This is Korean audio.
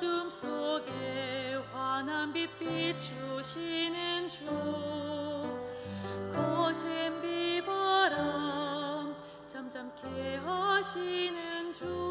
어둠 속에 환한 빛 비추시는 주. 거센 비바람 잠잠케 하시는 주.